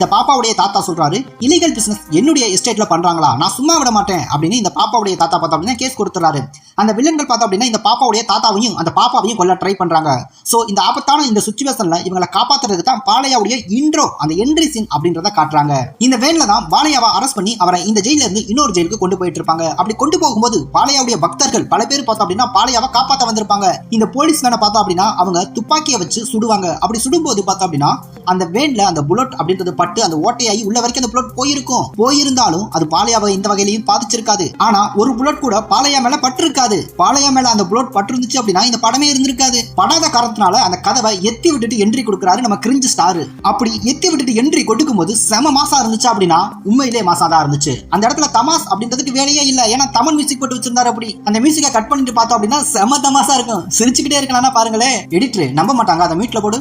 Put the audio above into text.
இந்த பாப்பாவுடைய தாத்தா சொல்றாரு இலீகல் பிசினஸ் என்னுடைய எஸ்டேட்ல பண்றாங்களா? நான் சும்மா விட மாட்டேன். அப்படின்னு இந்த பாப்பாவுடைய தாத்தா பார்த்தா அப்படின்னா கேஸ் கொடுத்துறாரு. அந்த வில்லன்கள் பார்த்தோம் அப்படின்னா இந்த பாப்பாவுடைய தாத்தாவையும் அந்த பாப்பாவையும் கொல்ல ட்ரை பண்ணுறாங்க ஸோ இந்த ஆபத்தான இந்த சுச்சுவேஷனில் இவங்களை காப்பாத்துறதுக்கு தான் பாலையாவுடைய இன்ட்ரோ அந்த என்ட்ரி சீன் அப்படின்றத காட்டுறாங்க. இந்த வேனில் தான் பாலையாவை அரெஸ்ட் பண்ணி அவரை இந்த ஜெயிலில் இருந்து இன்னொரு ஜெயிலுக்கு கொண்டு போயிட்டு இருப்பாங்க. அப்படி கொண்டு போகும்போது பாலையாவுடைய பக்தர்கள் பல பேர் பார்த்தோம் அப்படின்னா பாலையாவை காப்பாற்ற வந்திருப்பாங்க. இந்த போலீஸ் மேனை பார்த்தோம் அப்படின்னா அவங்க துப்பாக்கியை வச்சு சுடுவாங்க. அப்படி சுடும்போது பார்த்தோம் அப்படின்னா அந்த வேன்ல அந்த புல்லட் அப்படின்றது பட்டு அந்த ஓட்டையாகி உள்ள வரைக்கும் அந்த புல்லட் போயிருக்கும். போயிருந்தாலும் அது பாலையாவை இந்த வகையிலையும் பாதிச்சிருக்காது. ஆனா ஒரு புல்லட் கூட பாலையா மேல பட்டிருக்காது பாலையா மேல அந்த புல்லட் பட்டிருந்துச்சு அப்படின்னா இந்த படமே இருந்திருக்காது. படாத காரணத்தினால அந்த கதவை எத்தி விட்டுட்டு என்ட்ரி கொடுக்குறாரு நம்ம கிரிஞ்சு ஸ்டார் அப்படி எத்தி விட்டுட்டு என்ட்ரி கொடுக்கும் போது செம மாசா இருந்துச்சு அப்படின்னா உண்மையிலே மாசா தான் இருந்துச்சு. அந்த இடத்துல தமாஸ் அப்படின்றதுக்கு வேலையே இல்ல. ஏன்னா தமிழ் மியூசிக் போட்டு வச்சிருந்தாரு அப்படி. அந்த மியூசிக்கை கட் பண்ணிட்டு பார்த்தோம் அப்படின்னா செம தமாசா இருக்கும். சிரிச்சுக்கிட்டே இருக்கலாம் பாருங்களேன். எடிட்டர் நம்ப மாட்டாங்க. அதை மீட்ல போடு.